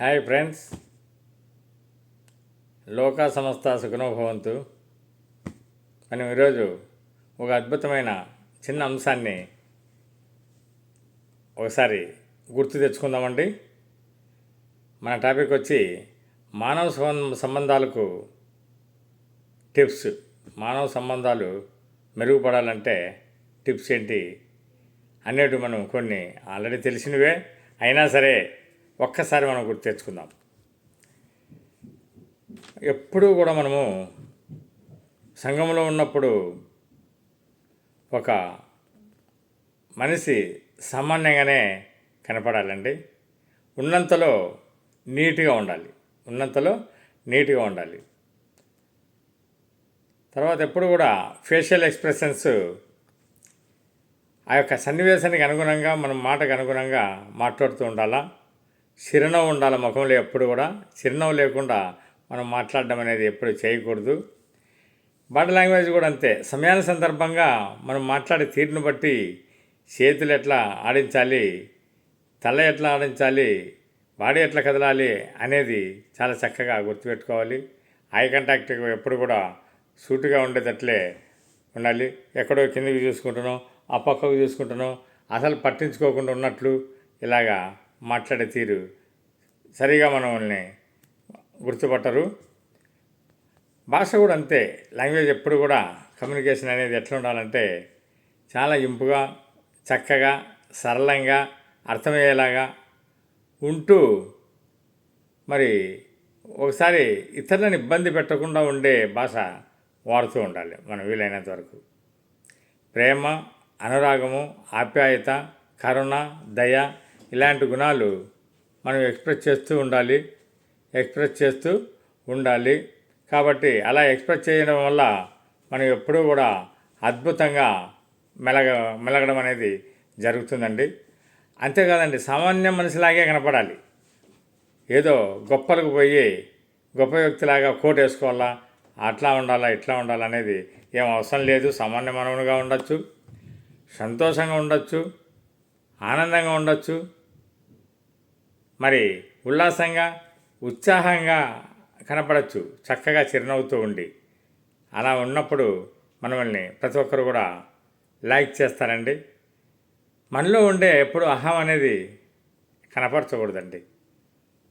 Hi friends లోకా సంస్థ సుఖనోభవంతు. మనం ఈరోజు ఒక అద్భుతమైన చిన్న అంశాన్ని ఒకసారి గుర్తు తెచ్చుకుందామండి. మన టాపిక్ వచ్చి మానవ సంబంధాలకు టిప్స్. మానవ సంబంధాలు మెరుగుపడాలంటే టిప్స్ ఏంటి అనేటివి మనం కొన్ని ఆల్రెడీ తెలిసినవే. అయినా సరే ఒక్కసారి మనం గుర్తు తెచ్చుకుందాం. ఎప్పుడూ కూడా మనము సంఘంలో ఉన్నప్పుడు ఒక మనిషి సామాన్యంగానే కనపడాలండి. ఉన్నంతలో నీట్గా ఉండాలి. ఉన్నంతలో నీట్గా ఉండాలి. తర్వాత ఎప్పుడు కూడా ఫేషియల్ ఎక్స్ప్రెషన్స్ ఆ యొక్క సన్నివేశానికి అనుగుణంగా మనం మాటకు అనుగుణంగా మాట్లాడుతూ ఉండాలా? చిరునవ్వు ఉండాలి ముఖంలో ఎప్పుడు కూడా. చిరునవ్వు లేకుండా మనం మాట్లాడడం అనేది ఎప్పుడు చేయకూడదు. బాడీ లాంగ్వేజ్ కూడా అంతే. సమయాల సందర్భంగా మనం మాట్లాడే తీరును బట్టి చేతులు ఎట్లా ఆడించాలి తల ఎట్లా ఆడించాలి బాడీ ఎట్లా కదలాలి అనేది చాలా చక్కగా గుర్తుపెట్టుకోవాలి. ఐ కాంటాక్ట్ ఎప్పుడు కూడా సూటుగా ఉండేటట్లే ఉండాలి. ఎక్కడో కిందకి చూసుకుంటున్నాం ఆ పక్కకు చూసుకుంటున్నాం అసలు పట్టించుకోకుండా ఉన్నట్లు ఇలాగా మాట్లాడే తీరు సరిగా మనల్ని గుర్తుపట్టరు. భాష కూడా అంతే. లాంగ్వేజ్ ఎప్పుడు కూడా కమ్యూనికేషన్ అనేది ఎట్లా ఉండాలంటే చాలా ఇంపుగా చక్కగా సరళంగా అర్థమయ్యేలాగా ఉంటూ మరి ఒకసారి ఇతరులను ఇబ్బంది పెట్టకుండా ఉండే భాష వాడుతూ ఉండాలి మనం వీలైనంత వరకు. ప్రేమ అనురాగము ఆప్యాయత కరుణ దయ ఇలాంటి గుణాలు మనం ఎక్స్ప్రెస్ చేస్తూ ఉండాలి ఎక్స్ప్రెస్ చేస్తూ ఉండాలి. కాబట్టి అలా ఎక్స్ప్రెస్ చేయడం వల్ల మనం ఎప్పుడూ కూడా అద్భుతంగా మెలగ మెలగడం అనేది జరుగుతుందండి. అంతేకాదండి సామాన్య మనిషిలాగే కనపడాలి. ఏదో గొప్పలకు పోయి గొప్ప వ్యక్తిలాగా కోట్ వేసుకోవాలా అట్లా ఉండాలా ఇట్లా ఉండాలా అనేది ఏం అవసరం లేదు. సామాన్య మనవునిగా ఉండొచ్చు సంతోషంగా ఉండొచ్చు ఆనందంగా ఉండొచ్చు. మరి ఉల్లాసంగా ఉత్సాహంగా కనపడచ్చు చక్కగా చిరునవ్వుతూ ఉండి. అలా ఉన్నప్పుడు మనల్ని ప్రతి ఒక్కరు కూడా లైక్ చేస్తారండి. మనలో ఉండే ఎప్పుడు అహం అనేది కనపరచకూడదండి.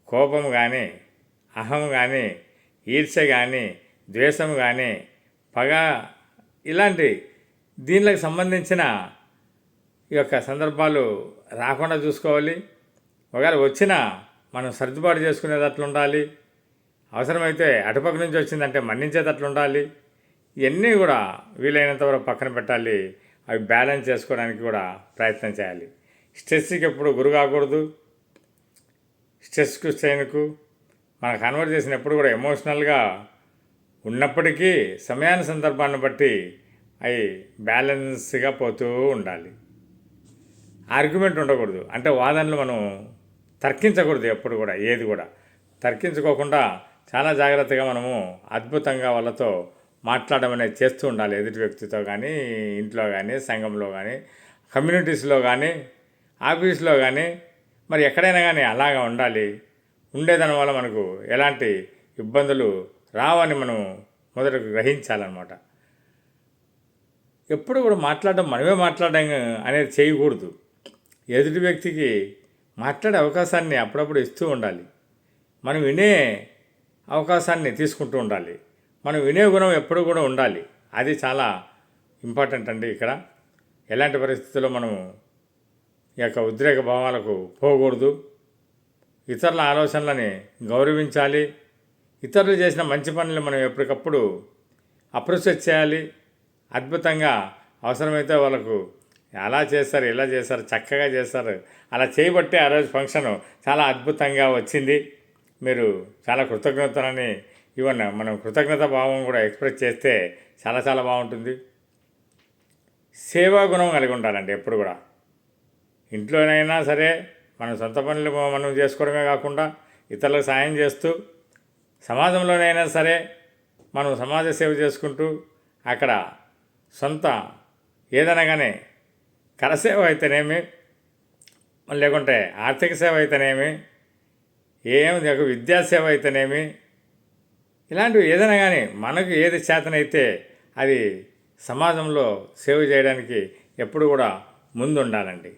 కోపం కానీ అహం కానీ ఈర్ష్య కానీ ద్వేషం కానీ పగ ఇలాంటి దీనికి సంబంధించిన ఈ యొక్క సందర్భాలు రాకుండా చూసుకోవాలి. ఒకవేళ వచ్చినా మనం సర్దుబాటు చేసుకునేది అట్లుండాలి. అవసరమైతే అటుపక్క నుంచి వచ్చిందంటే మన్నించేటట్లు ఉండాలి ఇవన్నీ కూడా వీలైనంత వరకు పక్కన పెట్టాలి. అవి బ్యాలెన్స్ చేసుకోవడానికి కూడా ప్రయత్నం చేయాలి. స్ట్రెస్కి ఎప్పుడు గురి కాకూడదు. స్ట్రెస్కు స్ట్రెయిన్కు మన కన్వర్ట్ చేసినప్పుడు కూడా ఎమోషనల్గా ఉన్నప్పటికీ సమయాన్ని సందర్భాన్ని బట్టి అవి బ్యాలెన్స్గా పోతూ ఉండాలి. ఆర్గ్యుమెంట్ ఉండకూడదు. అంటే వాదనలు మనం తర్కించకూడదు ఎప్పుడు కూడా ఏది కూడా. తర్కించుకోకుండా చాలా జాగ్రత్తగా మనము అద్భుతంగా వాళ్ళతో మాట్లాడడం అనేది చేస్తూ ఉండాలి. ఎదుటి వ్యక్తితో కానీ ఇంట్లో కానీ సంఘంలో కానీ కమ్యూనిటీస్లో కానీ ఆఫీస్లో కానీ మరి ఎక్కడైనా కానీ అలాగా ఉండాలి. ఉండేదాని వల్ల మనకు ఎలాంటి ఇబ్బందులు రావని మనం మొదట గ్రహించాలన్నమాట. ఎప్పుడు కూడా మాట్లాడడం మనమే మాట్లాడడం అనేది చేయకూడదు. ఎదుటి వ్యక్తికి మాట్లాడే అవకాశాన్ని అప్పుడప్పుడు ఇస్తూ ఉండాలి. మనం వినే అవకాశాన్ని తీసుకుంటూ ఉండాలి. మనం వినే గుణం ఎప్పుడు కూడా ఉండాలి. అది చాలా ఇంపార్టెంట్ అండి ఇక్కడ. ఎలాంటి పరిస్థితుల్లో మనం ఈ యొక్క ఉద్రేక భావాలకు పోకూడదు. ఇతరుల ఆలోచనలని గౌరవించాలి. ఇతరులు చేసిన మంచి పనులు మనం ఎప్పటికప్పుడు అప్రిషియేట్ చేయాలి. అద్భుతంగా అవసరమైతే వాళ్ళకు అలా చేస్తారు ఇలా చేస్తారు చక్కగా చేస్తారు. అలా చేయబట్టే ఆ రోజు ఫంక్షన్ చాలా అద్భుతంగా వచ్చింది. మీరు చాలా కృతజ్ఞతలని ఇవన్న మనం కృతజ్ఞత భావం కూడా ఎక్స్ప్రెస్ చేస్తే చాలా చాలా బాగుంటుంది. సేవా గుణం కలిగి ఉండాలండి ఎప్పుడు కూడా. ఇంట్లోనైనా సరే మన సొంత పనులు మనం చేసుకోవడమే కాకుండా ఇతరులకు సాయం చేస్తూ సమాజంలోనైనా సరే మనం సమాజ సేవ చేసుకుంటూ అక్కడ సొంత ఏదైనా కానీ కరసేవ అయితేనేమి లేకుంటే ఆర్థిక సేవ అయితేనేమి ఏమి విద్యా విద్యాసేవ అయితేనేమి ఇలాంటివి ఏదైనా కానీ మనకు ఏది చేతనైతే అది సమాజంలో సేవ చేయడానికి ఎప్పుడు కూడా ముందుండాలండి.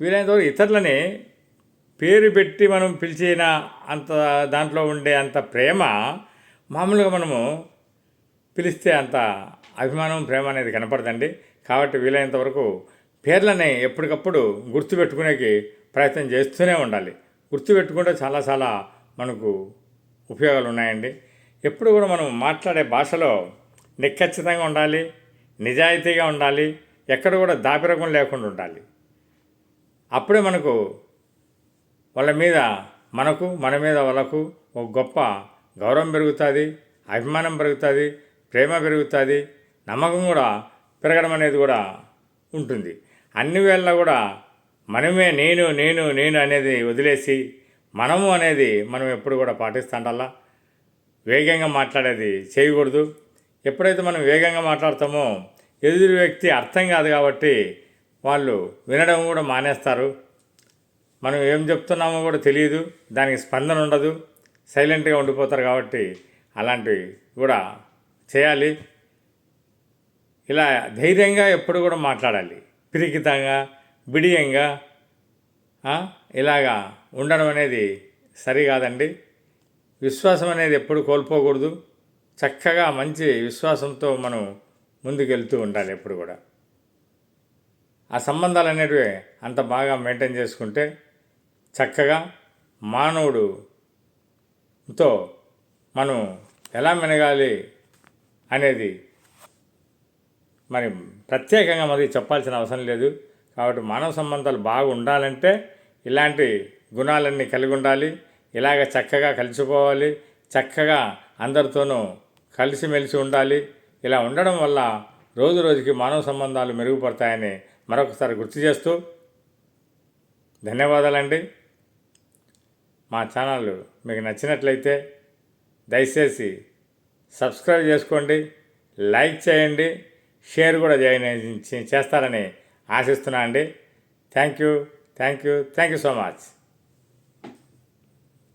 వీలైనంతవరకు ఇతరులని పేరు పెట్టి మనం పిలిచిన అంత దాంట్లో ఉండే అంత ప్రేమ మామూలుగా మనము పిలిస్తే అంత అభిమానం ప్రేమ అనేది కనపడదండి. కాబట్టి వీలైనంత వరకు పేర్లని ఎప్పటికప్పుడు గుర్తుపెట్టుకునేకి ప్రయత్నం చేస్తూనే ఉండాలి. గుర్తుపెట్టుకుంటే చాలా చాలా మనకు ఉపయోగాలు ఉన్నాయండి ఎప్పుడు కూడా మనం మాట్లాడే భాషలో నిఖచ్చితంగా ఉండాలి నిజాయితీగా ఉండాలి ఎక్కడ కూడా దాపిరకం లేకుండా ఉండాలి. అప్పుడే మనకు వాళ్ళ మీద మనకు మన మీద వాళ్ళకు ఒక గొప్ప గౌరవం పెరుగుతుంది అభిమానం పెరుగుతుంది ప్రేమ పెరుగుతుంది నమ్మకం కూడా పెరగడం అనేది కూడా ఉంటుంది. అన్ని వేళ కూడా మనమే నేను నేను నేను అనేది వదిలేసి మనము అనేది మనం ఎప్పుడు కూడా పాటిస్తుండాలా? వేగంగా మాట్లాడేది చేయకూడదు. ఎప్పుడైతే మనం వేగంగా మాట్లాడతామో ఎదురు వ్యక్తి అర్థం కాదు కాబట్టి వాళ్ళు వినడం కూడా మానేస్తారు. మనం ఏం చెప్తున్నామో కూడా తెలియదు. దానికి స్పందన ఉండదు. సైలెంట్గా ఉండిపోతారు కాబట్టి అలాంటివి కూడా చేయాలి. ఇలా ధైర్యంగా ఎప్పుడు కూడా మాట్లాడాలి. పిరికితంగా బిడియంగా ఇలాగా ఉండడం అనేది సరికాదండి విశ్వాసం అనేది ఎప్పుడు కోల్పోకూడదు. చక్కగా మంచి విశ్వాసంతో మనం ముందుకెళ్తూ ఉండాలి ఎప్పుడు కూడా. ఆ సంబంధాలు అనేటివి అంత బాగా మెయింటైన్ చేసుకుంటే చక్కగా మానవుడుతో మనం ఎలా మెనగాలి అనేది మరి ప్రత్యేకంగా మరి చెప్పాల్సిన అవసరం లేదు. కాబట్టి మానవ సంబంధాలు బాగా ఉండాలంటే ఇలాంటి గుణాలన్నీ కలిగి ఉండాలి. ఇలాగ చక్కగా కలిసిపోవాలి. చక్కగా అందరితోనూ కలిసిమెలిసి ఉండాలి. ఇలా ఉండడం వల్ల రోజు రోజుకి మానవ సంబంధాలు మెరుగుపడతాయని మరొకసారి గుర్తు చేస్తూ ధన్యవాదాలండి. మా ఛానల్ మీకు నచ్చినట్లయితే దయచేసి సబ్స్క్రైబ్ చేసుకోండి లైక్ చేయండి. షేర్ కూడా చేయ చేస్తారని ఆశిస్తున్నా అండి. Thank you thank you thank you so much.